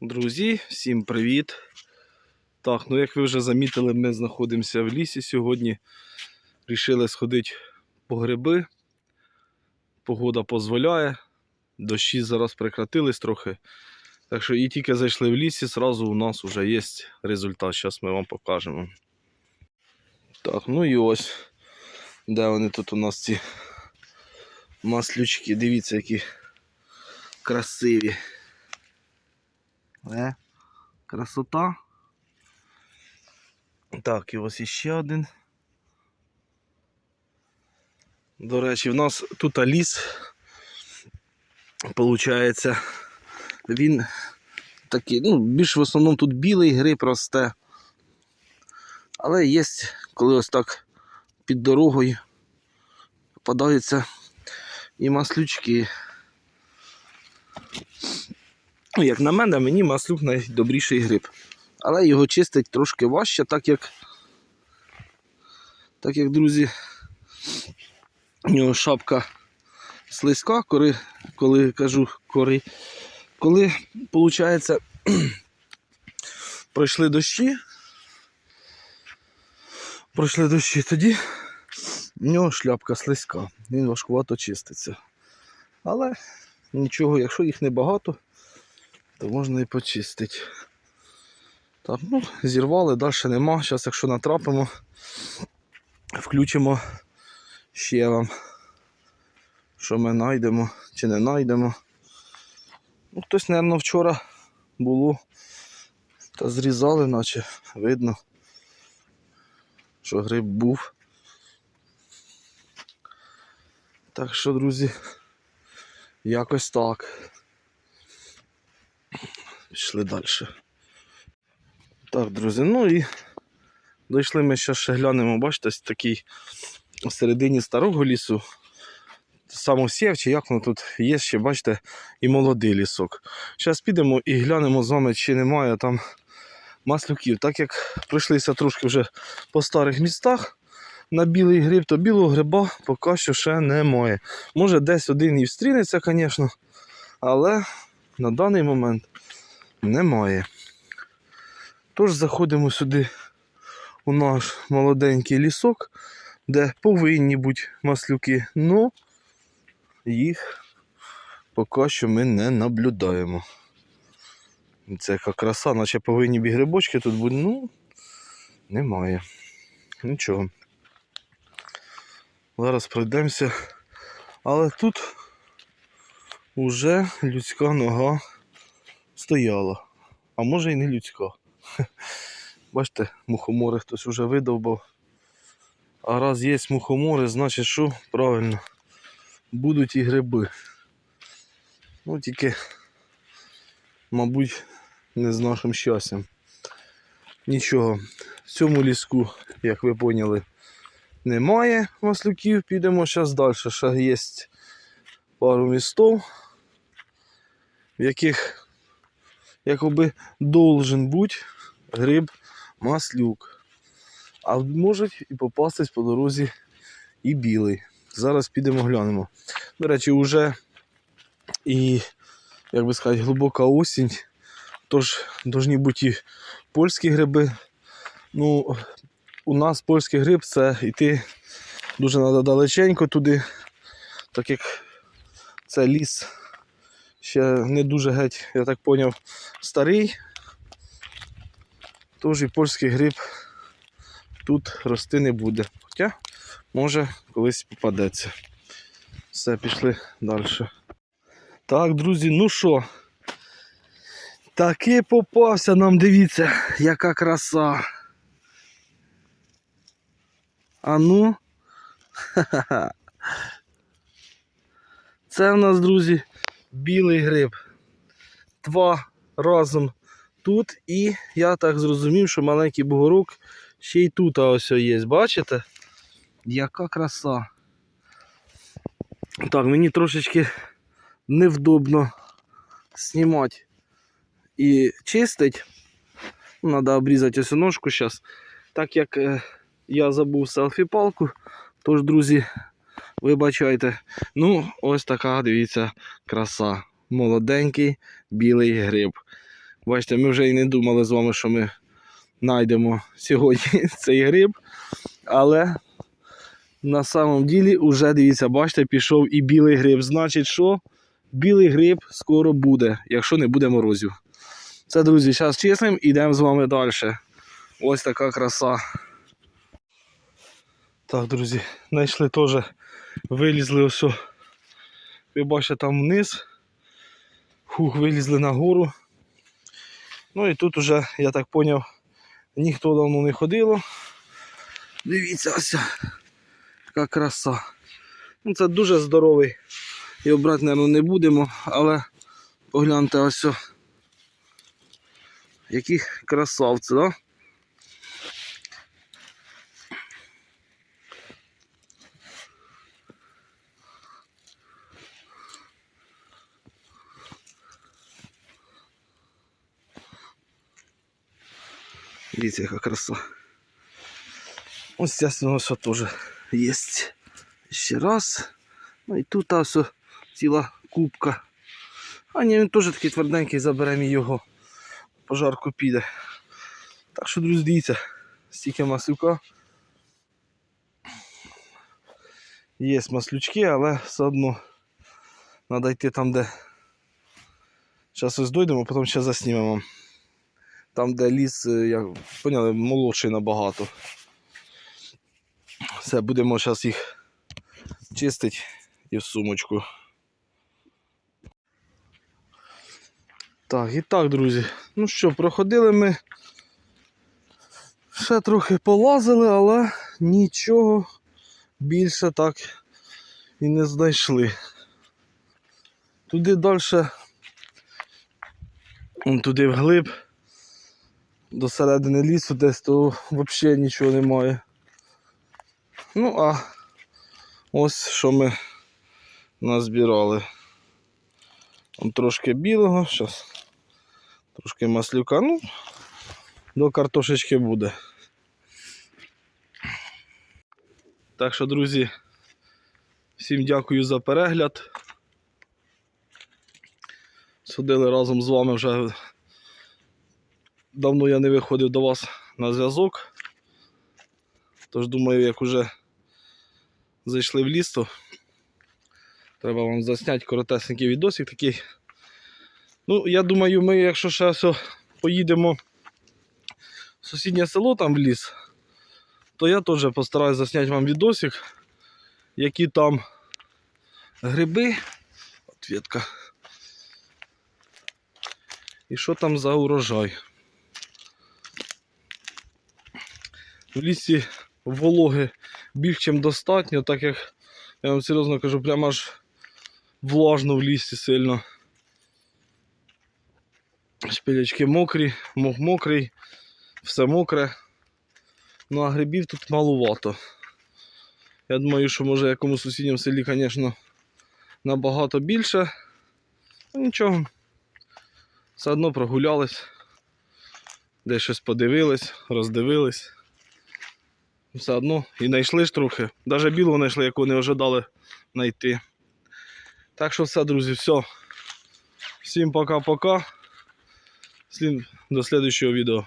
Друзі, всім привіт! Так, ну як ви вже замітили, ми знаходимося в лісі сьогодні. Рішили сходити по гриби. Погода дозволяє. Дощі зараз прекратились трохи. Так що і тільки зайшли в лісі, зразу у нас вже є результат. Зараз ми вам покажемо. Так, ну і ось. Де вони тут у нас ці маслючки. Дивіться, які красиві. Е, красота. Так, і ось іще один. До речі, в нас тут ліс. Получається, він такий, ну, більш в основному тут білий гриб росте. Але є, коли ось так під дорогою попадаються і маслючки. Ну, як на мене, мені маслюк найдобріший гриб. Але його чистить трошки важче, так як, так як, друзі, у нього шапка слизька, коли, коли кажу кори. Коли, виходить, пройшли дощі, пройшли дощі, тоді у нього шляпка слизька, він важкувато чиститься. Але нічого, якщо їх небагато, то можна і почистити. Так, ну, зірвали, далі нема. Зараз, якщо натрапимо, включимо ще вам, що ми знайдемо чи не знайдемо. Ну, хтось, мабуть, вчора було та зрізали, наче видно, що гриб був. Так що, друзі, якось так. Пішли далі. Так, друзі, ну і дійшли ми ще ще глянемо, бачите, ось такий середині старого лісу. Самосів, чи як воно тут є ще, бачите, і молодий лісок. Зараз підемо і глянемо з вами, чи немає там маслюків. Так як пройшлися трошки вже по старих містах на білий гриб, то білого гриба поки що ще немає. Може десь один і встрінеться, звісно, але на даний момент немає. Тож заходимо сюди у наш молоденький лісок, де повинні бути маслюки, але їх поки що ми не наблюдаємо. Це яка краса, наче повинні бі грибочки тут бути, ну немає. Нічого. Зараз пройдемося. Але тут уже людська нога стояла. А може і не людська. Бачите, мухомори хтось вже видовбав. А раз є мухомори, значить що? Правильно. Будуть і гриби. Ну тільки, мабуть, не з нашим щастям. Нічого. В цьому ліску, як ви поняли, немає маслюків. Підемо зараз далі. Ще є пару містов, в яких якоби должен бути гриб маслюк. А можуть і попастись по дорозі і білий. Зараз підемо глянемо. До речі, вже і, як би сказати, глибока осінь. Тож повинні бути і польські гриби. Ну, у нас польський гриб це йти дуже треба далеченько туди, так як це ліс ще не дуже геть, я так зрозумів, старий. Тож і польський гриб тут рости не буде. Хоча може колись попадеться. Все, пішли далі. Так, друзі, ну що? Таки попався нам, дивіться, яка краса. А ну. Ха-ха-ха. Це в нас, друзі, білий гриб. Два разом тут і я так зрозумів, що маленький бугорок ще й тут ось є. Бачите? Яка краса. Так, мені трошечки невдобно знімати і чистить. Треба обрізати ось ножку зараз. Так як е, я забув селфі-палку, тож, друзі, вибачайте. Ну, ось така, дивіться, краса. Молоденький білий гриб. Бачите, ми вже і не думали з вами, що ми знайдемо сьогодні цей гриб. Але на самом ділі вже дивіться, бачите, пішов і білий гриб. Значить, що білий гриб скоро буде, якщо не буде морозів. Це, друзі, зараз числим, ідемо з вами далі. Ось така краса. Так, друзі, знайшли теж, вилізли ось. Ви бачите там вниз. Фух, вилізли на гору. Ну і тут уже, я так зрозумів, ніхто давно не ходило. Дивіться, ось яка краса. Ну, це дуже здоровий. Його брати, мабуть, не будемо, але погляньте ось. Які красавці, да? Видите, яка краса. Ось естественно, все теж є. Ще раз. Ну і тут о, ціла кубка. А ні, він теж такий тверденький, заберемо його. Пожарку піде. Так що, друзі, дивіться, стільки маслюка. Є маслючки, але все одно треба йти там, де. Зараз ось дойдемо, потім ще заснімемо. Там, де ліс, е, як поняли, молодший набагато. Все, будемо зараз їх чистити і в сумочку. Так, і так, друзі. Ну що, проходили ми. Ще трохи полазили, але нічого більше так і не знайшли. Туди далі, туди вглиб, до середини лісу десь, то взагалі нічого немає. Ну, а ось що ми назбирали. Там трошки білого, зараз трошки маслюка, ну, до картошечки буде. Так що, друзі, всім дякую за перегляд. Судили разом з вами вже давно я не виходив до вас на зв'язок. Тож думаю, як уже зайшли в ліс, треба вам засняти коротесенький відосик такий. Ну, я думаю, ми, якщо ще все поїдемо в сусіднє село там в ліс, то я теж постараюсь засняти вам відосик, які там гриби. Ответка. І що там за урожай. В лісі вологи більш ніж достатньо, так як я вам серйозно кажу, прямо аж влажно в лісі сильно. Шпилячки мокрі, мох мокрий, все мокре. Ну а грибів тут малувато. Я думаю, що може якомусь сусідньому селі, звісно, набагато більше. Ну нічого. Все одно прогулялись, десь щось подивились, роздивились. Все одно і знайшли ж трохи. Навіть білого знайшли, яку не ожидали знайти. Так що все, друзі, все. Всім пока-пока. До слідчого відео.